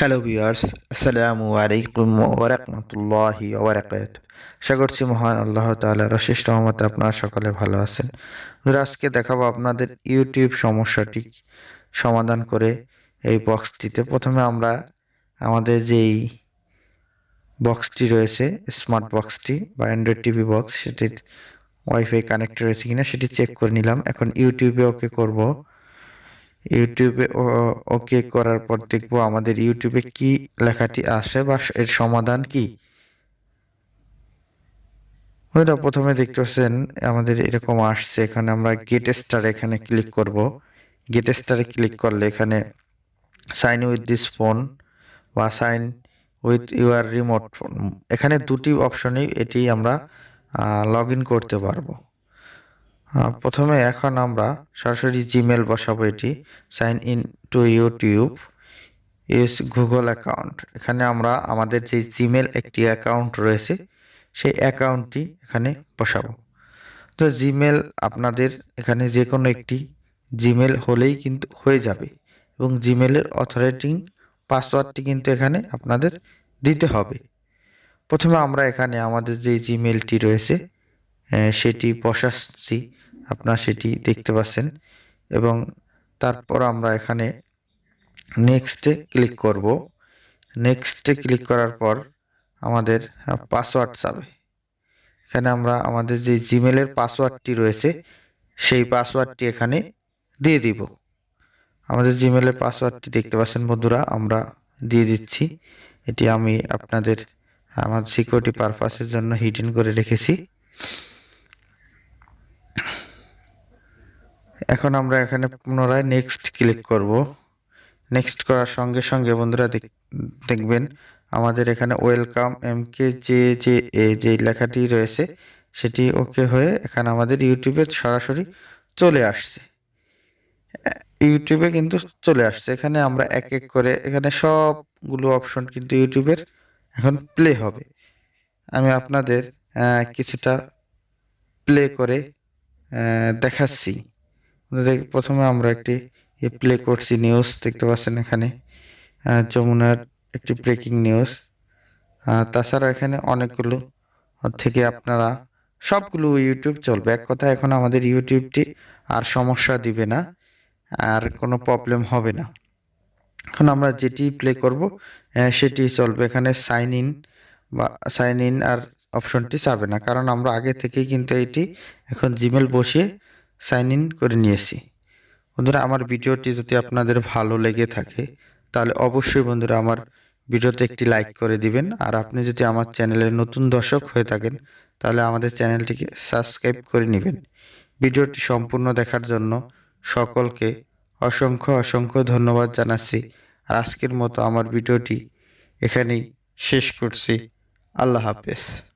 Hello viewers আসসালামু আলাইকুম ওরহমতুল্লাহি ওবরাকাত আশা করছি মহান আল্লাহ তাআলার অশেষ রহমতে আপনারা সকলে ভালো আছেন। আজকে দেখাবো আপনাদের ইউটিউব সমস্যাটি সমাধান করে এই বক্সটিতে প্রথমে আমরা আমাদের যেই বক্সটি রয়েছে স্মার্ট বক্সটি বা অ্যান্ড্রয়েড টিভি বক্স সেটির ওয়াইফাই কানেক্ট রয়েছে কিনা সেটি চেক করে নিলাম। এখন ইউটিউবে ওকে করব। ইউটিউবে ওকে করার পর দেখব আমাদের ইউটিউবে কি লেখাটি আসে বা এর সমাধান কি। বন্ধুরা, প্রথমে দেখতে পাচ্ছেন আমাদের এরকম আসছে এখানে আমরা গেট স্টার এখানে ক্লিক করব। গেট স্টারে ক্লিক করলে এখানে সাইন উইথ দিস ফোন বা sign with your remote phone এখানে দুটি অপশনেই এটি আমরা লগ করতে পারব। প্রথমে এখন আমরা সরাসরি জিমেল বসাবো এটি। Sign in to YouTube use Google account এখানে আমরা আমাদের যে জিমেল একটি অ্যাকাউন্ট রয়েছে, সেই অ্যাকাউন্টটি এখানে বসাবো। তো জিমেল আপনাদের এখানে যে কোনো একটি জিমেল হলেই কিন্তু হয়ে যাবে এবং জিমেলের অথরিটিং পাসওয়ার্ডটি কিন্তু এখানে আপনাদের দিতে হবে। প্রথমে আমরা এখানে আমাদের যে জিমেলটি রয়েছে সেটি বসাচ্ছি আপনারা সেটি দেখতে পাচ্ছেন। এবং তারপর আমরা এখানে নেক্সটে ক্লিক করব। নেক্সটে ক্লিক করার পর আমাদের পাসওয়ার্ড চাবে। এখানে আমরা আমাদের যে জিমেলের পাসওয়ার্ডটি রয়েছে, সেই পাসওয়ার্ডটি এখানে দিয়ে দিব। আমাদের জিমেলের পাসওয়ার্ডটি দেখতে পাচ্ছেন বন্ধুরা, আমরা দিয়ে দিচ্ছি। এটি আমি আপনাদের, আমার সিকিউরিটি পারপাসের জন্য হিডেন করে রেখেছি। এখন আমরা এখানে পুনরায় নেক্সট ক্লিক করব। নেক্সট করার সঙ্গে সঙ্গে বন্ধুরা দেখ- দেখবেন আমাদের এখানে ওয়েলকাম এম কে যে যে এ যে লেখাটি রয়েছে, সেটি ওকে হয়ে এখানে আমাদের ইউটিউবে সরাসরি চলে আসছে। ইউটিউবে কিন্তু চলে আসছে। এখানে আমরা এক এক করে এখানে সবগুলো অপশন কিন্তু ইউটিউবের এখন প্লে হবে। আমি আপনাদের কিছুটা প্লে করে দেখাচ্ছি। দেখ প্রথমে আমরা একটি প্লে করছি নিউজ দেখতে পাচ্ছেন এখানে। যমুনার একটি ব্রেকিং নিউজ তাছাড়া এখানে অনেকগুলো থেকে আপনারা সবগুলো ইউটিউব চলবে। এক কথা এখন আমাদের ইউটিউবটি আর সমস্যা দিবে না, আর কোনো প্রবলেম হবে না। এখন আমরা যেটি প্লে করব সেটি চলবে। এখানে সাইন ইন বা সাইন ইন আর অপশনটি চাবে না, কারণ আমরা আগে থেকেই কিন্তু এটি এখন জিমেল বসিয়ে সাইন ইন করে নিয়েছি। বন্ধুরা, আমার ভিডিওটি যদি আপনাদের ভালো লেগে থাকে, তাহলে অবশ্যই বন্ধুরা আমার ভিডিওতে একটি লাইক করে দিবেন। আর আপনি যদি আমার চ্যানেলের নতুন দর্শক হয়ে থাকেন, তাহলে আমাদের চ্যানেলটিকে সাবস্ক্রাইব করে নেবেন। ভিডিওটি সম্পূর্ণ দেখার জন্য সকলকে অসংখ্য অসংখ্য ধন্যবাদ জানাচ্ছি। আর আজকের মতো আমার ভিডিওটি এখানেই শেষ করছি। আল্লাহ হাফেজ।